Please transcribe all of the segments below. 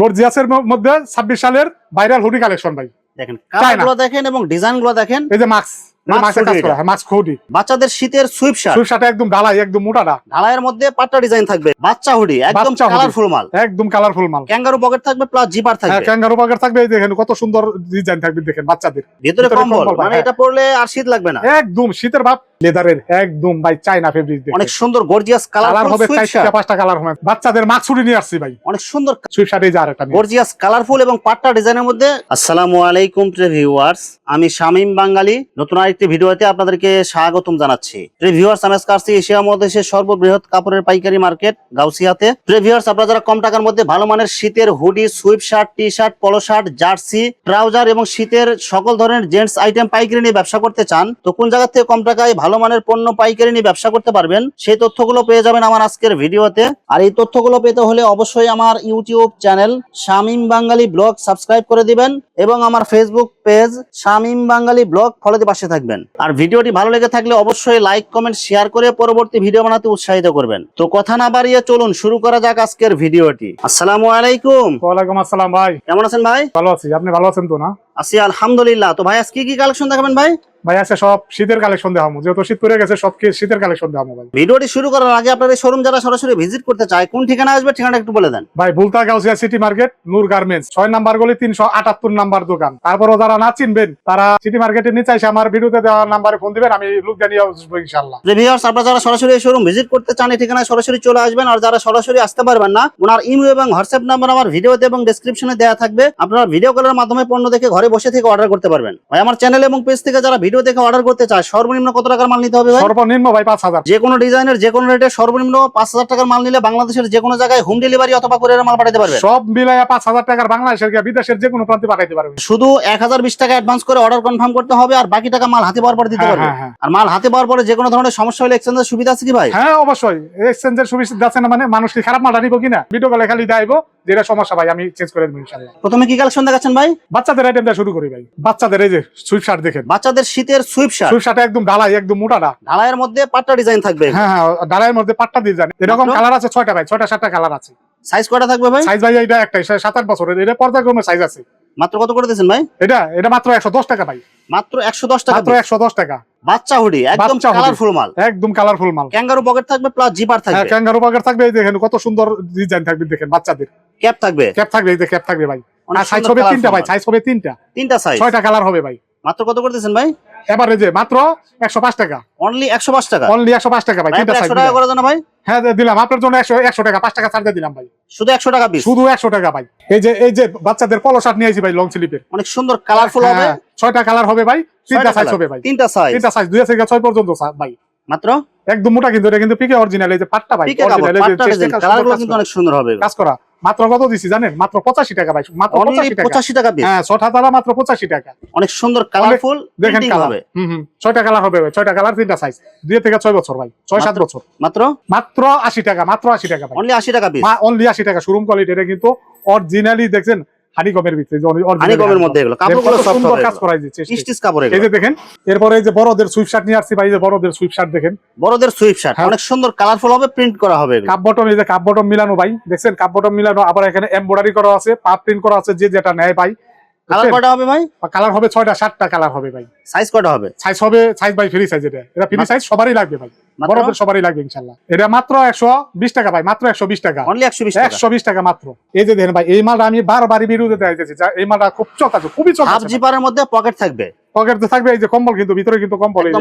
গর্জিয়াসের মধ্যে ছাব্বিশ সালের ভাইরাল হুডি কালেকশন ভাই। দেখেনগুলো দেখেন এবং ডিজাইনগুলো দেখেন। এই যে মাস্ক হুডি বাচ্চাদের শীতের সুইপ শার্ট সুরসাটা একদম ঢালাই একদম মোটাটা। ঢালাইয়ের মধ্যে পাট্টা ডিজাইন থাকবে। বাচ্চা হুডি একদম কালারফুল মাল। একদম কালারফুল মাল। ক্যাঙ্গারু পকেট থাকবে প্লাস জিপার হ্যাঁ থাকবে। ক্যাঙ্গারু পাকের থাকবে এই দেখেন কত সুন্দর ডিজাইন থাকবে দেখেন বাচ্চাদের। ভিতরে ভিতরে কম্বল কম্বল, মানে হ্যাঁ। এটা পরলে আর শীত লাগবে না। একদম শীতের ভাব। লেদারের একদম ভাই চাইনা ফেব্রিক অনেক সুন্দর গর্জিয়াস কালার হবে চারটা পাঁচটা কালার হবে। বাচ্চাদের নিয়ে আসছি ভাই। অনেক সুন্দর সুইপ শার্ট এই যে গর্জিয়াস কালারফুল এবং পাট্টা ডিজাইনের মধ্যে আসসালামু আলাইকুম ভিউয়ার্স আমি শামীম বাঙালি নতুন আরেকটি ভিডিওতে আপনাদেরকে স্বাগতম জানাচ্ছি। ভিউয়ার্স আমি আসছি এশিয়া মহাদেশের সর্ববৃহৎ কাপড়ের পাইকারি মার্কেট গাউসিয়াতে। ভিউয়ার্স আপনারা যারা কম টাকার মধ্যে ভালো মানের শীতের hoodie sweatshirt T shirt polo shirt jersey trouser এবং শীতের সকল ধরনের জেন্টস আইটেম পাইকারি নিয়ে ব্যবসা করতে চান, তো কোন জায়গা থেকে কম টাকায় ভালো মানের পণ্য পাইকারি নিয়ে ব্যবসা করতে পারবেন, সেই তথ্যগুলো পেয়ে যাবেন আমার আজকের ভিডিওতে। আর এই তথ্যগুলো পেতে হলে অবশ্যই আমার YouTube channel Shamim Bangali vlog subscribe করে দিবেন এবং আমার Facebook page Shamim Bangali vlog ফলোতে পাশে থাকবেন। আর ভিডিওটি ভালো লেগে থাকলে অবশ্যই লাইক কমেন্ট শেয়ার করে পরবর্তী ভিডিও বানাতে উৎসাহিত করবেন। তো কথা না বাড়িয়ে চলুন শুরু করা যাক আজকের ভিডিওটি। আসসালামু আলাইকুম। ওয়ালাইকুম আসসালাম ভাই। কেমন আছেন ভাই? ভালো আছি। আপনি ভালো আছেন তো না? আছি আলহামদুলিল্লাহ। তো ভাই আজকে কি কালেকশন দেখাবেন ভাই? ভাই আছে সব শীতের কালেকশন দেখাবো। যেহেতু শীত পড়ে গেছে সব শীতের কালেকশন দেখাবো ভাই। ভিডিওটি শুরু করার আগে আপনাদের শোরুম যারা সরাসরি ভিজিট করতে চায় কোন ঠিকানা আসবে ঠিকানা একটু বলে দেন। ভাই Bulta Gausia city market Noor garments ছয় নাম্বার গলি তিনশো আটাত্তর নাম্বার দোকান। তারপরও যারা না চিনবেন তারা সিটি মার্কেটের নিচে এসে আমার ভিডিওতে দেওয়া নাম্বারে ফোন দিবেন আমি লোক জানিয়ে আসব ইনশাল্লাহ ভিউয়ার্স আপনারা যারা সরাসরি শোরুম ভিজিট করতে চান এই ঠিকানায় সরাসরি চলে আসবেন আর যারা সরাসরি আসতে পারবেন না ওনার ইমেল এবং হোয়াটসঅ্যাপ নাম্বার আমার ভিডিওতে এবং ডেসক্রিপশনে দেওয়া থাকবে। আপনারা ভিডিও কলের মাধ্যমে পণ্য দেখে ঘরে বসে থেকে অর্ডার করতে পারবেন। ভাই আমার চ্যানেল এবং পেজ থেকে যারা ভিডিও দেখে অর্ডার করতে চায় সর্বনিম্ন কত টাকার মাল নিতে হবে ভাই? সর্বনিম্ন ভাই পাঁচ হাজার। যে কোনো ডিজাইনের যে কোনো রেটে সর্বনিম্ন পাঁচ হাজার টাকার মাল নিলে বাংলাদেশের যে কোনো জায়গায় হোম ডেলিভারি অথবা করে মাল পাঠাতে পারবেন। সব মিলাইয়া পাঁচ হাজার টাকার বাংলাদেশের বিদেশের যে কোনো প্রান্তে পাঠাইতে পারবেন। শুধু এক হাজার বিশ টাকা অ্যাডভান্স করে অর্ডার কনফার্ম করতে হবে আর বাকি টাকা মাল হাতে পাওয়ার পর দিতে হ্যাঁ পারবে। হ্যাঁ হ্যাঁ। আর মাল হাতে পাওয়ার পরে যে কোনো ধরনের সমস্যা হলে এক্সচেঞ্জের সুবিধা আছে কি ভাই? হ্যাঁ অবশ্যই। এক্সচেঞ্জের সুবিধা আছে না মানে মানুষ কি খারাপ মালটা নিবো কিনা? ভিডিও কলে খালি দেখাইবো। যেটা সমস্যা ভাই আমি চেঞ্জ করে দেবো ইনশাল্লাহ প্রথমে কি কালেকশন দেখাচ্ছেন ভাই? বাচ্চাদের আইটেম দিয়ে শুরু করি ভাই। বাচ্চাদের এই যে সুইপ শার্ট দেখেন। বাচ্চাদের শীতের সুইপ শার্ট সুইপ শার্ট একদম ঢালাই একদম মোটাটা ঢালাইয়ের মধ্যে পাট্টা ডিজাইন থাকবে। হ্যাঁ হ্যাঁ ডালাইয়ের মধ্যে পাট্টা জানি এরকম কালার আছে ছয়টা ভাই ছয়টা সাতটা কালার আছে। সাইজ কয়টা থাকবে ভাই? সাইজ ভাই এটা একটাই সাত আট বছরের এটা পর্যায়ক্রমে সাইজ আছে। মাত্র কত করে দিয়েছেন ভাই? এটা এটা মাত্র একশো দশ টাকা ভাই। মাত্র একশো দশ টাকা মাত্র একশো দশ টাকা। বাচ্চা হুডি একদম। কালারফুল মাল। একদম কালারফুল মাল। ক্যাঙ্গারু পকেট থাকবে প্লাস জিপার হ্যাঁ থাকবে। ক্যাঙ্গারু পকেট থাকবে এই দেখেন কত সুন্দর ডিজাইন থাকবে দেখেন বাচ্চাদের। ক্যাপ থাকবে। ক্যাপ থাকবে এই যে ক্যাপ থাকবে ভাই। আর সাইজ হবে তিনটা ভাই সাইজ হবে তিনটা। তিনটা সাইজ ছয়টা কালার হবে ভাই। মাত্র কত করতেছেন ভাই? এবারে যে মাত্র একশো পাঁচ টাকা। অনলি একশো পাঁচ টাকা? অনলি একশো পাঁচ টাকা ভাই ভাই তিনটা সাইজ টাকা করে দেন ভাই? হ্যাঁ দিলাম। আপনার জন্য টাকা টাকা ছাড় দিয়ে দিলাম ভাই। শুধু একশো টাকা পিস শুধু একশো টাকা ভাই। এই যে এই যে বাচ্চাদের পলো শার্ট নিয়েছি ভাই লং স্লিপের অনেক সুন্দর কালারফুল হবে। হ্যাঁ, ছয়টা কালার হবে ভাই তিনটা সাইজ হবে ভাই। তিনটা সাইজ তিনটা সাইজ থেকে ছয় পর্যন্ত ভাই। মাত্র? একদম মোটা কিন্তু এটা কিন্তু পিকে অরিজিনাল এই যে পাট্টা ভাই original, এই যে কালারগুলো কিন্তু অনেক সুন্দর হবে। কাজ করা। মাত্র কত দিছি জানেন? মাত্র পঁচাশি টাকা ভাই মাত্র পঁচাশি টাকা। হ্যাঁ ছটা তারা মাত্র পঁচাশি টাকা। অনেক সুন্দর কালারফুল দেখেন কালার হবে। হম হম ছয়টা কালার হবে ছয়টা কালার তিনটা সাইজ দুই থেকে ছয় বছর ভাই ছয় সাত বছর। মাত্র? মাত্র আশি টাকা মাত্র আশি টাকা ভাই। অনলি আশি টাকা অনলি আশি টাকা শোরুম কোয়ালিটি এটা কিন্তু অরিজিনালি দেখছেন হানিকমের ভিতরে যে হানিকমের মধ্যে এগুলো কাপড়গুলো সফট হবে কাজ করাই দিচ্ছে স্টিচ কাপড় এই যে দেখেন এরপরে এই যে বড়দের সুইপ শার্ট নিয়ে আসছি ভাই যে বড়দের সুইপ শার্ট দেখেন। বড়দের সুইপ শার্ট হ্যাঁ। অনেক সুন্দর কালারফুল হবে প্রিন্ট করা হবে কাপ বটম এই যে কাপ বটম মিলানো ভাই দেখছেন? কাপ বটম মিলানো আবার এখানে এমব্রয়ডারি করা আছে পাপ প্রিন্ট করা আছে যে যেটা নেয় ভাই। কালার কয়টা হবে ভাই? কালার হবে ছয়টা সাতটা কালার হবে ভাই। সাইজ কয়টা হবে? সাইজ হবে সাইজ ভাই ফ্রি সাইজ এটা। এটা ফ্রি সাইজ সবারই লাগবে ভাই। বড়দের সবারই লাগবে ইনশাল্লাহ। এটা মাত্র একশো বিশ টাকা ভাই মাত্র একশো বিশ টাকা। অনলি একশো বিশ টাকা? একশো বিশ টাকা মাত্র। এই যে দেখেন ভাই এই মালটা আমি বারবারই বিরুদ্ধে দেখাইতেছি। এই মালটা খুব চকাচো খুবই হাফ চকাচো জিপারের মধ্যে পকেট থাকবে? পকেট থাকবে এই যে কম্বল কিন্তু ভিতরে কিন্তু কম্বল এই।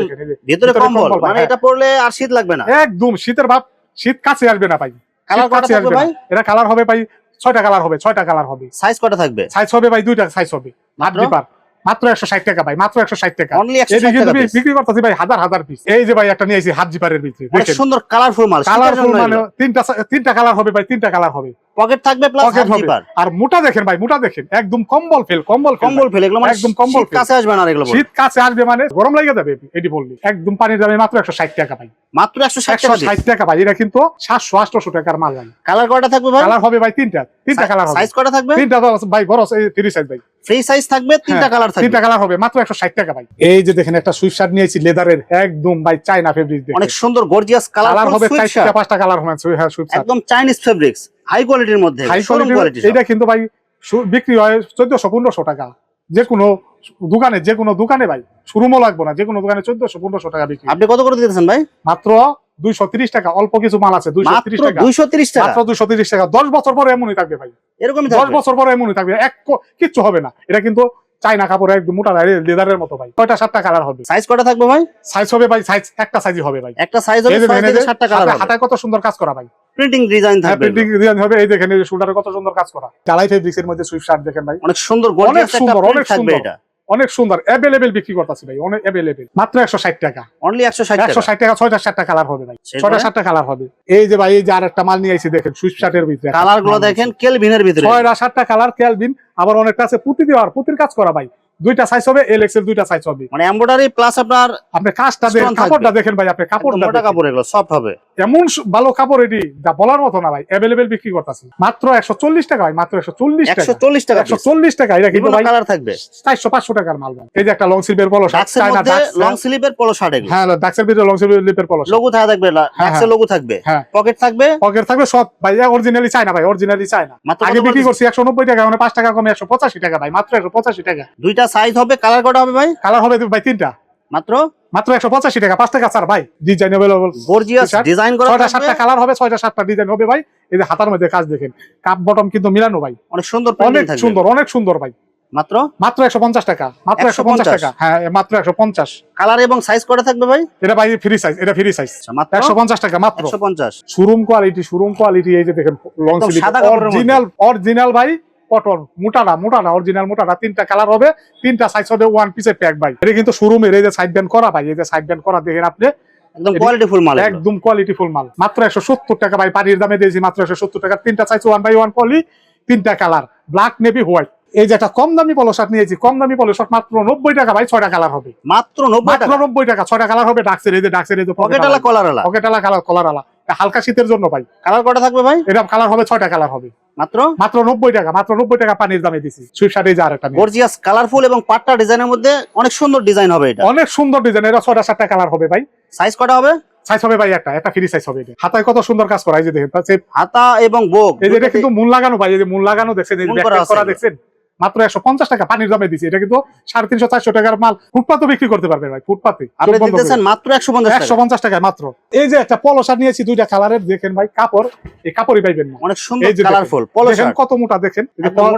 ভিতরে কম্বল। মানে হ্যাঁ। এটা পরলে আর শীত লাগবে না। একদম শীতের ভাব শীত কাছে আসবে না ভাই। কালার কাছে আসবে ভাই? এটা কালার হবে ভাই ছয়টা কালার হবে ছয়টা কালার হবে। সাইজ কটা থাকবে? সাইজ হবে ভাই দুইটা সাইজ হবে। মাত্র? মাত্র একশো ষাট টাকা ভাই মাত্র একশো ষাট টাকা। বিক্রি করতেছি ভাই হাজার হাজার পিস এই যে ভাই একটা নিয়েছি হাত জিপারের ভিতরে সুন্দর কালারফুল মাল কালারফুল মানে তিনটা তিনটা কালার হবে ভাই তিনটা কালার হবে। পকেট থাকবে প্লাস জিপার। আর মোটা দেখেন ভাই মোটা দেখেন একদম কম্বল ফেল কম্বল কম্বল ফেলে এগুলো মানে একদম কম্বল কাছে আসবে না এগুলো শীত কাছে আসবে মানে গরম লেগে যাবে এটি বললি। একদম পানির দামে মাত্র একশো ষাট টাকা ভাই। মাত্র একশো ষাট একশো টাকা ষাট ভাই এটা কিন্তু সাতশো আটশো টাকার মাল ভাই। কালার কয়টা থাকবে ভাই? কালার হবে ভাই তিনটা তিনটা কালার হবে। সাইজ কয়টা থাকবে? তিনটা ভাই বড় ফ্রি সাইজ ভাই। ফ্রি সাইজ থাকবে তিনটা হ্যাঁ, কালার থাকবে। তিনটা কালার হবে মাত্র একশো ষাট টাকা ভাই। এই যে দেখেন একটা সুইফট শার্ট নিয়েছি লেদারের একদম ভাই চাইনা ফেব্রিক অনেক সুন্দর গর্জিয়াস কালার কালার হবে চারটা পাঁচটা কালার হবে হ্যাঁ সুইফট একদম চাইনিজ ফেব্রিক্স হাই কোয়ালিটির মধ্যে হাই কোয়ালিটি এটা কিন্তু ভাই বিক্রি হয় টাকা। যে কোনো দোকানে যে কোনো দোকানে ভাই শুরুমও লাগবে না যে কোনো দোকানে চোদ্দশো পনেরোশো টাকা বিক্রি। আপনি কত করে দিতেছেন ভাই? মাত্র দুইশো তিরিশ টাকা অল্প কিছু মাল আছে দুইশো তিরিশ টাকা। দুইশো তিরিশ টাকা? মাত্র দুইশো তিরিশ টাকা। দশ বছর পরে এমনই থাকবে ভাই। এরকমই দশ বছর পরে এমনই থাকবে। এক কিচ্ছু হবে না। এটা কিন্তু চাইনা কাপড় একদম মোটা লেদারের মতো ভাই। ছয়টা সাতটা কালার হবে। সাইজ কটা থাকবে ভাই? সাইজ হবে ভাই সাইজ একটা সাইজই হবে ভাই। একটা সাইজ হবে সাতটা কালার হাতায় কত সুন্দর কাজ করা ভাই। প্রিন্টিং ডিজাইন হ্যাঁ থাকবে। প্রিন্টিং ডিজাইন হবে। এই দেখেন এই শোল্ডারে কত সুন্দর কাজ করা। জালাই ফেব্রিক্স এর মধ্যে সুইফট শার্ট দেখেন ভাই। অনেক সুন্দর অনেক গর্জিয়াস একটা প্রিন্ট থাকবে সুন্দর। এটা। অনেক সুন্দর অ্যাভেলেবেল বিক্রি করতেছি ভাই অনেক অ্যাভেলেবেল মাত্র একশো ষাট টাকা। অনলি একশো ষাট একশো ষাট টাকা ছয়টা সাতটা কালার হবে ভাই। ছয়টা? সাতটা কালার হবে। এই যে ভাই এই যে আরেকটা মাল নিয়ে আইছি দেখেন সুইফ শার্টের ভিতরে। কালারগুলো দেখেন কেলভিনের ভিতরে। ছয়টা সাতটা কালার কেলভিন আবার অনেকটা আছে পুঁতি দেওয়ার পুঁতির কাজ করা ভাই। দুইটা সাইজ হবে এল এক্সেল দুইটা সাইজ হবে। মানে এমব্রয়ডারি প্লাস আপনার আপনি কাজটা দেখেন কাপড়টা দেখেন ভাই আপনি কাপড়টা মোটা। কাপড় এগুলো সফট হবে। এমন ভালো কাপড় এটি যা বলার মতো না ভাই অ্যাভেলেবেল বিক্রি করতেছি। মাত্র একশো চল্লিশ টাকা ভাই মাত্র একশো চল্লিশ একশো টাকা চল্লিশ টাকা একশো চল্লিশ টাকা এটা কিন্তু ভাই কালার থাকবে। চারশো পাঁচশো টাকার মাল ভাই। এই যে একটা লং স্লিভের পলো শার্ট ডাক্সের চায়না ডাক্স লং স্লিভের পলো শার্ট এগুলো। হ্যাঁ ডাক্সের ভিতরে লং স্লিভের পলো লোগো থাকা থাকবে হ্যাঁ, ডাক্সের লোগো থাকবে। হ্যাঁ। পকেট থাকবে? পকেট থাকবে সব ভাই অরিজিনালি চাই না ভাই অরিজিনালি চাই না আগে বিক্রি করছি একশো নব্বই টাকা মানে পাঁচ টাকা কমে একশো পঁচাশি টাকা ভাই মাত্র একশো পঁচাশি টাকা। দুইটা সাইজ হবে কালার কটা হবে ভাই? কালার হবে ভাই তিনটা। মাত্র? মাত্র একশো পঁচাশি টাকা পাঁচ টাকা স্যার ভাই। ডিজাইন অ্যাভেলেবল গর্জিয়াস ডিজাইন করা ছয়টা সাতটা কালার হবে ছয়টা সাতটা ডিজাইন হবে ভাই। এই যে হাতার মধ্যে কাজ দেখেন কাপ বটম কিন্তু মিলানো ভাই। অনেক সুন্দর অনেক সুন্দর অনেক সুন্দর ভাই। মাত্র? মাত্র একশো পঞ্চাশ টাকা মাত্র একশো পঞ্চাশ। 150 টাকা। হ্যাঁ মাত্র একশো পঞ্চাশ। কালার এবং সাইজ কটা থাকবে ভাই? এটা ভাই ফ্রি সাইজ এটা ফ্রি সাইজ আচ্ছা, মাত্র? একশো পঞ্চাশ টাকা মাত্র। একশো পঞ্চাশ। শোরুম কোয়ালিটি শোরুম কোয়ালিটি এই যে দেখেন লং। অরিজিনাল অরিজিনাল ভাই। কটন মোটাটা মোটাটা অরিজিনাল মোটাটা তিনটা কালার হবে তিনটা সাইজ হবে ওয়ান পিসের প্যাক ভাই। এটা কিন্তু শোরুমের এই যে সাইড ব্যান্ড করা ভাই এই যে সাইড ব্যান্ড করা দেখেন আপনি। একদম মাল একদম কোয়ালিটি মাল। মাত্র একশো সত্তর টাকা ভাই পানির দামে দিয়েছি মাত্র একশো সত্তর টাকা। তিনটা size one by one poly তিনটা কালার ব্ল্যাক নেভি হোয়াইট এই যে একটা কম দামি পলো শার্ট নিয়েছি কম দামি পলো শার্ট মাত্র নব্বই টাকা ভাই ছয়টা কালার হবে। মাত্র নব্বই মাত্র টাকা? নব্বই টাকা ছয়টা কালার হবে ডাক্সের এই যে ডাক্সের এই যে পকেট আলা কলার আলা পকেট আলা কালার কলার আলা হালকা শীতের জন্য ভাই। কালার কটা থাকবে ভাই? এটা কালার হবে ছয়টা কালার হবে। মাত্র? মাত্র নব্বই টাকা মাত্র নব্বই টাকা পানির দামে দিছি। সুইফট শার্ট এই যে আরেকটা গর্জিয়াস কালারফুল এবং পাট্টা ডিজাইনের মধ্যে অনেক সুন্দর ডিজাইন হবে এটা। অনেক সুন্দর ডিজাইন এটা ছয়টা সাতটা কালার হবে ভাই। সাইজ কটা হবে? সাইজ হবে ভাই একটা একটা ফ্রি সাইজ হবে এটা। হাতায় কত সুন্দর কাজ করা এই যে দেখেন হাতা এবং বোক এই যে এটা কিন্তু মূল লাগানো ভাই এই যে মূল লাগানো দেখছেন এই যে করা। দেখছেন? মাত্র একশো পঞ্চাশ টাকা পানির দামে দিচ্ছে এটা কিন্তু সাড়ে তিনশো চারশো টাকার মাল ফুটপাতে বিক্রি করতে পারবে ভাই ফুটপাতে। মাত্র একশো পঞ্চাশ একশো টাকা পঞ্চাশ টাকা মাত্র। এই যে একটা পলসা নিয়েছি দুইটা কালারের দেখেন ভাই কাপড় এই কাপড়ই পাইবেন না। অনেক সুন্দর কালারফুল পলো কত মোটা দেখেন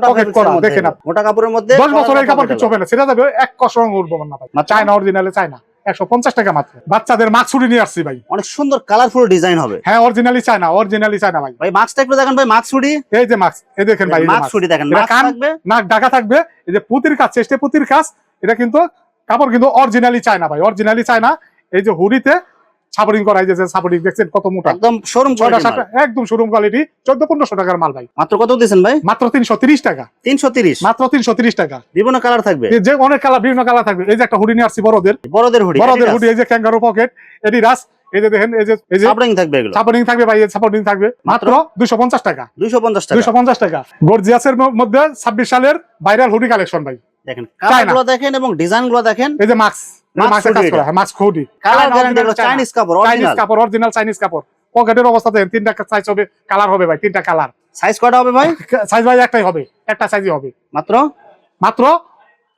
পকেট করা দেখেন মোটা কাপড়ের মধ্যে দশ বছরের কাপড় কিছু হবে না সেটা যাবে এক কষ্ট উঠবো না ভাই। চায়না অরিজিনালে চায়না। একশো পঞ্চাশ টাকা মাত্র। বাচ্চাদের মাক্সুরি নিয়ে আসছি ভাই। অনেক সুন্দর কালারফুল ডিজাইন হবে। হ্যাঁ অরিজিনালি চায়না অরিজিনালি চায়না ভাই। ভাই মাস্কটা একটু দেখেন ভাই মাস্ক ছুটি এই যে মাস্ক এই দেখেন ভাই মাস্ক ছুটি দেখেন মাস্ক থাকবে? নাক ঢাকা থাকবে। এই যে পুতির কাজ চেষ্টে পুতির কাজ এটা কিন্তু কাপড় কিন্তু অরিজিনালি চায়না ভাই অরিজিনালি চায়না। এই যে হুডিতে সাপোর্টিং করা সাপোর্টিং দেখছেন কত মোটা? একদম শোরুম একদম শোরুম কোয়ালিটি চোদ্দ পনেরোশো টাকার মাল ভাই। মাত্র কত দিয়েছেন ভাই? মাত্র তিনশো তিরিশ টাকা। তিনশো তিরিশ? মাত্র তিনশো তিরিশ টাকা। বিভিন্ন কালার থাকবে? যে অনেক কালার বিভিন্ন কালার থাকবে। এই যে একটা হুডি নিয়ে আসছি বড়দের। বড়দের হুডি বড়দের হুডি এই যে ক্যাঙ্গারু পকেট এডিডাস এই যে দেখেন এই যে এই যে সাপড়িং থাকবে এগুলো। সাপোর্টিং থাকবে ভাই সাপোর্টিং থাকবে। মাত্র দুশো পঞ্চাশ টাকা। দুইশো পঞ্চাশ টাকা। দুশো পঞ্চাশ টাকা। গর্জিয়াসের মধ্যে ছাব্বিশ সালের ভাইরাল হুডি কালেকশন ভাই। দেখেন কালারগুলো দেখেন এবং ডিজাইনগুলো দেখেন। এই যে মাস্ক Max মাস্কের কাজ hoodie করা মাস্ক হুডি কালার গ্যারান্টি এগুলো চাইনিজ কাপড় অরিজিনাল চাইনিজ কাপড় পকেটের অবস্থা দেখেন তিনটা সাইজ হবে কালার হবে ভাই তিনটা কালার সাইজ কটা হবে ভাই? সাইজ ভাই একটাই হবে একটা সাইজই হবে। মাত্র? মাত্র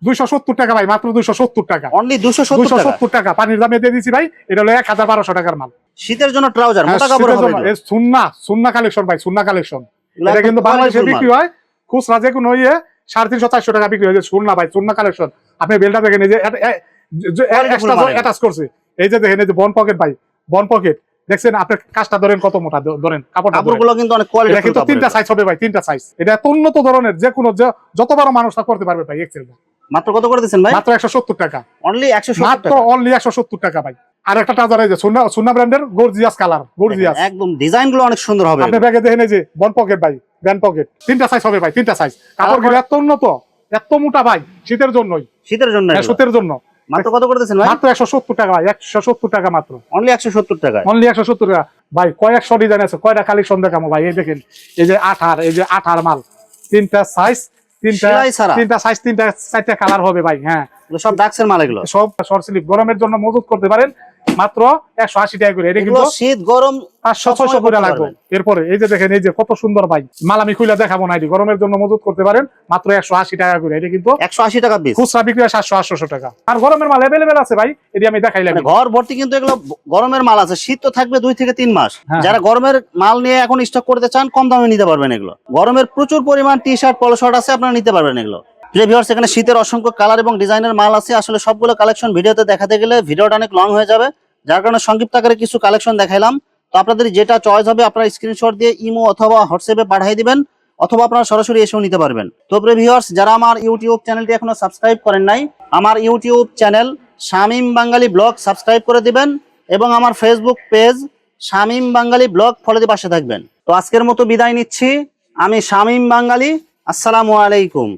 দুইশো সত্তর টাকা ভাই মাত্র দুইশো সত্তর টাকা। অনলি দুশো সত্তর সত্তর টাকা পানির দামে দিয়ে দিচ্ছি ভাই এটা হলো এক হাজার বারোশো টাকার মাল। শীতের জন্য ট্রাউজার সুন্না সুন্না কালেকশন ভাই সুন্না কালেকশন এটা কিন্তু বাংলাদেশে বিক্রি হয় খুচরা যে কোনো ইয়ে সাড়ে তিনশো চারশো টাকা বিক্রি হয়েছে সুন্না ভাই সুন্না কালেকশন আপনি বেলটা দেখেন যে অ্যাটাচ করছে। এই যে দেখেন এই যে বন পকেট ভাই বন পকেট দেখছেন আপনার কাজটা ধরেন কত মোটা ধরেন কাপড়টা কাপড়গুলো কিন্তু অনেক কোয়ালিটি কিন্তু তিনটা সাইজ হবে ভাই তিনটা সাইজ এটা এত উন্নত ধরনের যে কোনো মানুষটা করতে পারবে ভাই এক্সেল মাত্র কত করে দিচ্ছেন ভাই? মাত্র একশো সত্তর টাকা। অনলি মাত্র অনলি একশো সত্তর টাকা ভাই। আর একটা ট্রাউজার এই যে সুন্না সুন্না ব্র্যান্ডের গর্জিয়াস কালার গর্জিয়াস একদম ডিজাইনগুলো অনেক সুন্দর হবে। আপনি ব্যাগে দেখেন এই যে বন পকেট ভাই ব্যান পকেট তিনটা সাইজ হবে ভাই তিনটা সাইজ কাপড়গুলো এত উন্নত এত মোটা ভাই শীতের জন্যই। শীতের জন্য হ্যাঁ, শীতের জন্য। মাত্র কত করতেছেন ভাই? মাত্র একশো সত্তর টাকা ভাই একশো সত্তর টাকা মাত্র। অনলি একশো সত্তর টাকা। অনলি একশো সত্তর টাকা। ভাই কয়েকশো ডিজাইন আছে? কয়টা কালেকশন দেখামো ভাই? এই দেখেন এই যে আঠার এই যে আঠার মাল। তিনটা সাইজ তিনটা তিনটা সাইজ তিনটা চারটা কালার হবে ভাই হ্যাঁ। সব ডাক্সের মাল এগুলো। সব শর্ট স্লিপ গরমের জন্য মজুত করতে পারেন। মাত্র একশো আশি টাকা করে। এটা কিন্তু শীত গরম পাঁচশো ছয়শো করে লাগবে। এরপরে এই যে দেখেন এই যে কত সুন্দর ভাই মাল আমি খুলে দেখাবো না এটি। গরমের জন্য মজুত করতে পারেন মাত্র একশো আশি টাকা করে। এটা কিন্তু একশো আশি টাকা খুচরা বিক্রি হয় সাতশো আটশো টাকা। আর গরমের মাল অ্যাভেলেবেল আছে ভাই এটি আমি দেখাইলাম মানে ঘর ভর্তি কিন্তু এগুলো গরমের মাল আছে। শীত তো থাকবে দুই থেকে তিন মাস। হ্যাঁ। যারা গরমের মাল নিয়ে এখন স্টক করতে চান কম দামে নিতে পারবেন এগুলো। গরমের প্রচুর পরিমাণ টি শার্ট পলো শার্ট আছে আপনারা নিতে পারবেন এগুলো। প্রিয় ভিউয়ার্স এখানে শীতের অসংখ্য কালার এবং ডিজাইনের মাল আছে। আসলে সবগুলো কালেকশন ভিডিওতে দেখাতে গেলে ভিডিওটা অনেক লং হয়ে যাবে। যার কারণে সংক্ষিপ্ত আকারে কিছু কালেকশন দেখাইলাম। তো আপনাদের যেটা চয়েস হবে, আপনারা স্ক্রিনশট দিয়ে ইমো অথবা হোয়াটসঅ্যাপে পাঠিয়ে দিবেন, অথবা আপনারা সরাসরি এসেও নিতে পারবেন। তো ভিউয়ার্স যারা আমার ইউটিউব চ্যানেলটি এখনও সাবস্ক্রাইব করেন নাই, আমার YouTube channel Shamim Bangali vlog subscribe করে দিবেন এবং আমার Facebook page Shamim Bangali vlog follow দিয়ে পাশে থাকবেন। তো আজকের মতো বিদায় নিচ্ছি। আমি শামিম বাঙালি আসসালামু আলাইকুম।